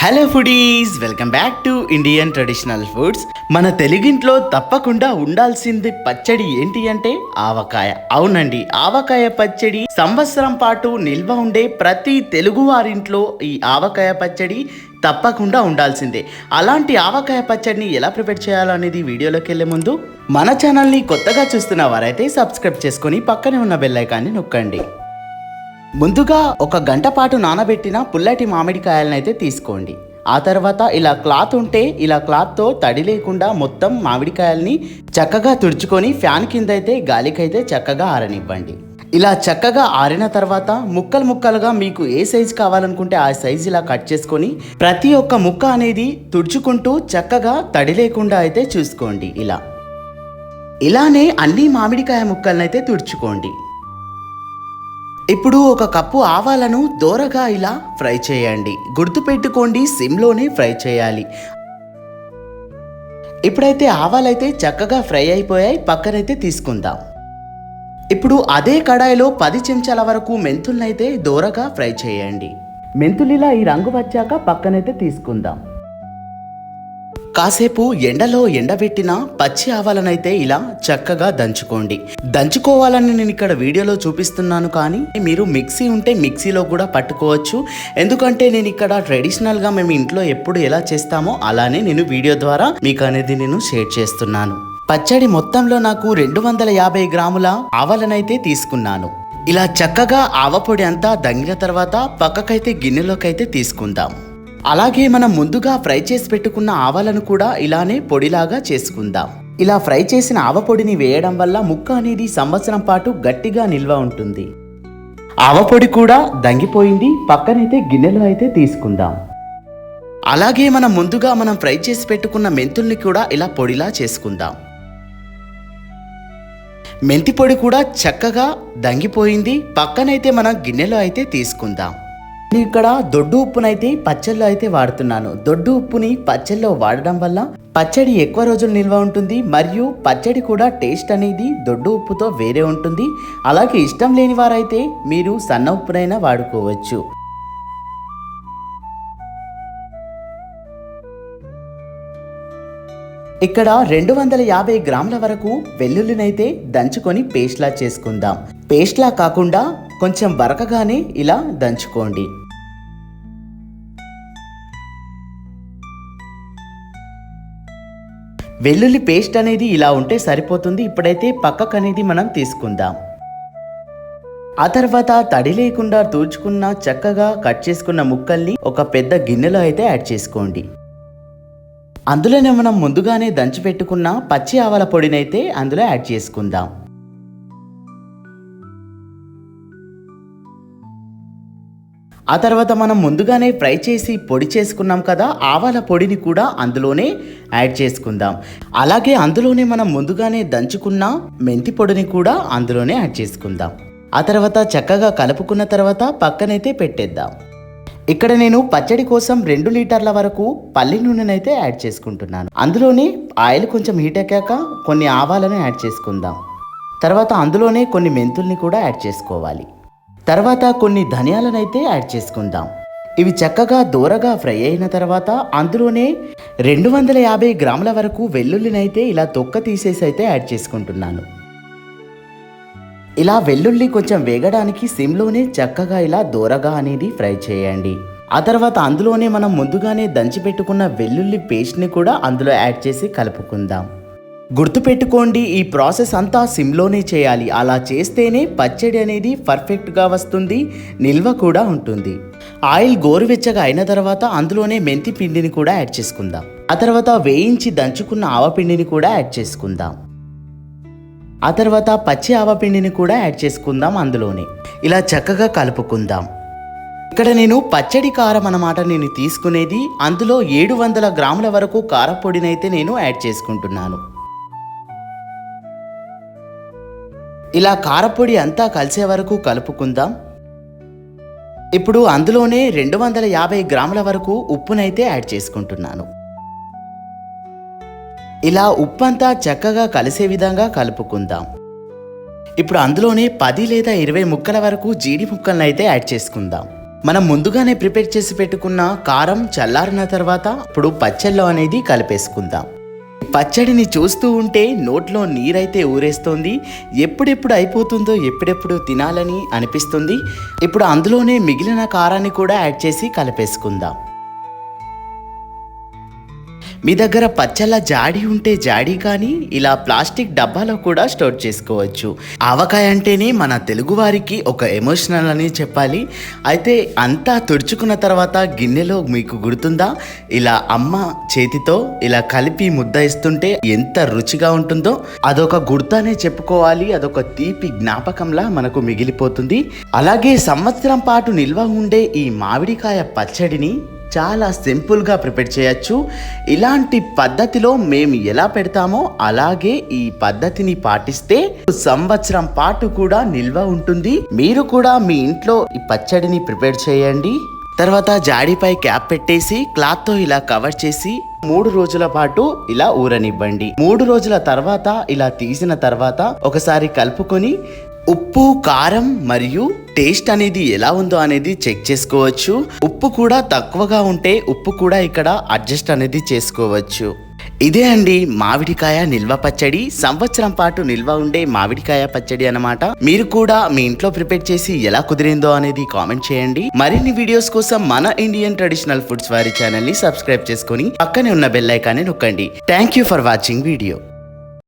Hello foodies welcome back to Indian traditional foods మన తెలుగింట్లో తప్పకుండా ఉండాల్సింది పచ్చడి ఏంటి అంటే ఆవకాయ. అవునండి ఆవకాయ పచ్చడి సంవత్సరం పాటు నిల్వ ఉండే ప్రతి తెలుగు వారింట్లో ఈ ఆవకాయ పచ్చడి తప్పకుండా ఉండాల్సిందే. అలాంటి ఆవకాయ పచ్చడిని ఎలా ప్రిపేర్ చేయాలనేది వీడియోలోకి వెళ్ళే ముందు మన ఛానల్ని కొత్తగా చూస్తున్న వారైతే సబ్స్క్రైబ్ చేసుకొని పక్కనే ఉన్న బెల్లైకాన్ని నొక్కండి. ముందుగా ఒక గంట పాటు నానబెట్టిన పుల్లటి మామిడికాయలనైతే అయితే తీసుకోండి. ఆ తర్వాత ఇలా క్లాత్ ఉంటే ఇలా క్లాత్తో తడి లేకుండా మొత్తం మామిడికాయల్ని చక్కగా తుడుచుకొని ఫ్యాన్ కింద అయితే గాలికైతే చక్కగా ఆరనివ్వండి. ఇలా చక్కగా ఆరిన తర్వాత ముక్కలు ముక్కలుగా మీకు ఏ సైజు కావాలనుకుంటే ఆ సైజు ఇలా కట్ చేసుకొని ప్రతి ఒక్క ముక్క అనేది తుడుచుకుంటూ చక్కగా తడి లేకుండా అయితే చూసుకోండి ఇలా. ఇలానే అన్ని మామిడికాయ ముక్కలనైతే అయితే తుడుచుకోండి. ఇప్పుడు ఒక కప్పు ఆవాలను దోరగా ఇలా ఫ్రై చేయండి. గుర్తుపెట్టుకోండి సిమ్లోనే ఫ్రై చేయాలి. ఇప్పుడైతే ఆవాలైతే చక్కగా ఫ్రై అయిపోయాయి పక్కనైతే తీసుకుందాం. ఇప్పుడు అదే కడాయిలో పది చెంచాల వరకు మెంతులనైతే దోరగా ఫ్రై చేయండి. మెంతులు ఇలా ఈ రంగు వచ్చాక పక్కనైతే తీసుకుందాం. కాసేపు ఎండలో ఎండబెట్టిన పచ్చి ఆవాలనైతే ఇలా చక్కగా దంచుకోండి. దంచుకోవాలని నేను ఇక్కడ వీడియోలో చూపిస్తున్నాను కానీ మీరు మిక్సీ ఉంటే మిక్సీలో కూడా పట్టుకోవచ్చు. ఎందుకంటే నేను ఇక్కడ ట్రెడిషనల్గా మేము ఇంట్లో ఎప్పుడు ఎలా చేస్తామో అలానే నేను వీడియో ద్వారా మీకు అనేది నేను షేర్ చేస్తున్నాను. పచ్చడి మొత్తంలో నాకు రెండు వందల యాభై గ్రాముల ఆవాలనైతే తీసుకున్నాను. ఇలా చక్కగా ఆవపొడి అంతా దంగిన తర్వాత పక్కకైతే గిన్నెలోకైతే తీసుకుందాం. అలాగే మనం ముందుగా ఫ్రై చేసి పెట్టుకున్న ఆవాలను కూడా ఇలానే పొడిలాగా చేసుకుందాం. ఇలా ఫ్రై చేసిన ఆవపొడిని వేయడం వల్ల ముక్క అనేది సంవత్సరం పాటు గట్టిగా నిల్వ ఉంటుంది. ఆవపొడి కూడా దంగిపోయింది పక్కనైతే గిన్నెలో అయితే తీసుకుందాం. అలాగే మనం ముందుగా మనం ఫ్రై చేసి పెట్టుకున్న మెంతుల్ని కూడా ఇలా పొడిలా చేసుకుందాం. మెంతి పొడి కూడా చక్కగా దంగిపోయింది పక్కనైతే మనం గిన్నెలో అయితే తీసుకుందాం. నేను ఇక్కడ దొడ్డు ఉప్పునైతే పచ్చళ్ళు అయితే వాడుతున్నాను. దొడ్డు ఉప్పుని పచ్చళ్ళలో వాడడం వల్ల పచ్చడి ఎక్కువ రోజులు నిల్వ ఉంటుంది మరియు పచ్చడి కూడా టేస్ట్ అనేది దొడ్డు ఉప్పుతో వేరే ఉంటుంది. అలాగే ఇష్టం లేని వారైతే మీరు సన్న ఉప్పునైనా వాడుకోవచ్చు. ఇక్కడ రెండు వందల యాభై గ్రాముల వరకు వెల్లుల్లినైతే దంచుకొని పేస్ట్లా చేసుకుందాం. పేస్ట్లా కాకుండా కొంచెం బరకగానే ఇలా దంచుకోండి. వెల్లుల్లి పేస్ట్ అనేది ఇలా ఉంటే సరిపోతుంది. ఇప్పుడైతే పక్కకు అనేది మనం తీసుకుందాం. ఆ తర్వాత తడి లేకుండా తూచుకున్న చక్కగా కట్ చేసుకున్న ముక్కల్ని ఒక పెద్ద గిన్నెలో అయితే యాడ్ చేసుకోండి. అందులోనే మనం ముందుగానే దంచి పెట్టుకున్న పచ్చి ఆవల పొడినైతే అందులో యాడ్ చేసుకుందాం. ఆ తర్వాత మనం ముందుగానే ఫ్రై చేసి పొడి చేసుకున్నాం కదా ఆవాల పొడిని కూడా అందులోనే యాడ్ చేసుకుందాం. అలాగే అందులోనే మనం ముందుగానే దంచుకున్న మెంతి పొడిని కూడా అందులోనే యాడ్ చేసుకుందాం. ఆ తర్వాత చక్కగా కలుపుకున్న తర్వాత పక్కనైతే పెట్టేద్దాం. ఇక్కడ నేను పచ్చడి కోసం రెండు లీటర్ల వరకు పల్లి నూనెనైతే యాడ్ చేసుకుంటున్నాను. అందులోనే ఆయిల్ కొంచెం హీట్ ఎక్కాక కొన్ని ఆవాలను యాడ్ చేసుకుందాం. తర్వాత అందులోనే కొన్ని మెంతుల్ని కూడా యాడ్ చేసుకోవాలి. తర్వాత కొన్ని ధనియాలనైతే యాడ్ చేసుకుందాం. ఇవి చక్కగా దూరగా ఫ్రై అయిన తర్వాత అందులోనే రెండు వందల యాభై గ్రాముల వరకు వెల్లుల్లినైతే ఇలా తొక్క తీసేసి అయితే యాడ్ చేసుకుంటున్నాను. ఇలా వెల్లుల్లి కొంచెం వేగడానికి సిమ్లోనే చక్కగా ఇలా దూరగా అనేది ఫ్రై చేయండి. ఆ తర్వాత అందులోనే మనం ముందుగానే దంచి పెట్టుకున్న వెల్లుల్లి పేస్ట్ని కూడా అందులో యాడ్ చేసి కలుపుకుందాం. గుర్తుపెట్టుకోండి ఈ ప్రాసెస్ అంతా సిమ్లోనే చేయాలి. అలా చేస్తేనే పచ్చడి అనేది పర్ఫెక్ట్గా వస్తుంది నిల్వ కూడా ఉంటుంది. ఆయిల్ గోరువెచ్చగా అయిన తర్వాత అందులోనే మెంతి పిండిని కూడా యాడ్ చేసుకుందాం. ఆ తర్వాత వేయించి దంచుకున్న ఆవపిండిని కూడా యాడ్ చేసుకుందాం. ఆ తర్వాత పచ్చి ఆవపిండిని కూడా యాడ్ చేసుకుందాం అందులోనే. ఇలా చక్కగా కలుపుకుందాం. ఇక్కడ నేను పచ్చడి కారం అన్నమాట నేను తీసుకునేది. అందులో ఏడు వందల గ్రాముల వరకు కారపొడినైతే నేను యాడ్ చేసుకుంటున్నాను. ఇలా కారపొడి అంతా కలిసే వరకు కలుపుకుందాం. ఇప్పుడు అందులోనే రెండు వందల యాభై గ్రాముల వరకు ఉప్పునైతే యాడ్ చేసుకుంటున్నాను. ఇలా ఉప్పు అంతా చక్కగా కలిసే విధంగా కలుపుకుందాం. ఇప్పుడు అందులోనే పది లేదా ఇరవై ముక్కల వరకు జీడి ముక్కలను అయితే యాడ్ చేసుకుందాం. మనం ముందుగానే ప్రిపేర్ చేసి పెట్టుకున్న కారం చల్లారిన తర్వాత ఇప్పుడు పచ్చళ్ళు అనేది కలిపేసుకుందాం. పచ్చడిని చూస్తూ ఉంటే నోట్లో నీరైతే ఊరేస్తోంది. ఎప్పుడెప్పుడు అయిపోతుందో ఎప్పుడెప్పుడు తినాలని అనిపిస్తుంది. ఇప్పుడు అందులోనే మిగిలిన కారాన్ని కూడా యాడ్ చేసి కలిపేసుకుందాం. మీ దగ్గర పచ్చళ్ళ జాడి ఉంటే జాడి కానీ ఇలా ప్లాస్టిక్ డబ్బాలో కూడా స్టోర్ చేసుకోవచ్చు. ఆవకాయ అంటేనే మన తెలుగు వారికి ఒక ఎమోషనల్ అని చెప్పాలి. అయితే అంతా తుడుచుకున్న తర్వాత గిన్నెలో మీకు గుర్తుందా? ఇలా అమ్మ చేతితో ఇలా కలిపి ముద్ద ఇస్తుంటే ఎంత రుచిగా ఉంటుందో. అదొక గుర్తనే చెప్పుకోవాలి. అదొక తీపి జ్ఞాపకంలా మనకు మిగిలిపోతుంది. అలాగే సంవత్సరం పాటు నిల్వ ఉండే ఈ మామిడికాయ పచ్చడిని చాలా సింపుల్గా ప్రిపేర్ చేయొచ్చు. ఇలాంటి పద్ధతిలో మేము ఎలా పెడతామో అలాగే ఈ పద్ధతిని పాటిస్తే సంవత్సరం పాటు కూడా నిల్వ ఉంటుంది. మీరు కూడా మీ ఇంట్లో ఈ పచ్చడిని ప్రిపేర్ చేయండి. తర్వాత జాడీపై క్యాప్ పెట్టేసి క్లాత్తో ఇలా కవర్ చేసి మూడు రోజుల పాటు ఇలా ఊరనివ్వండి. మూడు రోజుల తర్వాత ఇలా తీసిన తర్వాత ఒకసారి కలుపుకొని ఉప్పు కారం మరియు టేస్ట్ అనేది ఎలా ఉందో అనేది చెక్ చేసుకోవచ్చు. ఉప్పు కూడా తక్కువగా ఉంటే ఉప్పు కూడా ఇక్కడ అడ్జస్ట్ అనేది చేసుకోవచ్చు. ఇదే అండి మామిడికాయ నిల్వ పచ్చడి. సంవత్సరం పాటు నిల్వ ఉండే మామిడికాయ పచ్చడి అన్నమాట. మీరు కూడా మీ ఇంట్లో ప్రిపేర్ చేసి ఎలా కుదిరిందో అనేది కామెంట్ చేయండి. మరిన్ని వీడియోస్ కోసం మన ఇండియన్ ట్రెడిషనల్ ఫుడ్స్ వారి ఛానల్ని సబ్స్క్రైబ్ చేసుకొని పక్కనే ఉన్న బెల్ ఐకాన్ని నొక్కండి. Thank you for watching video.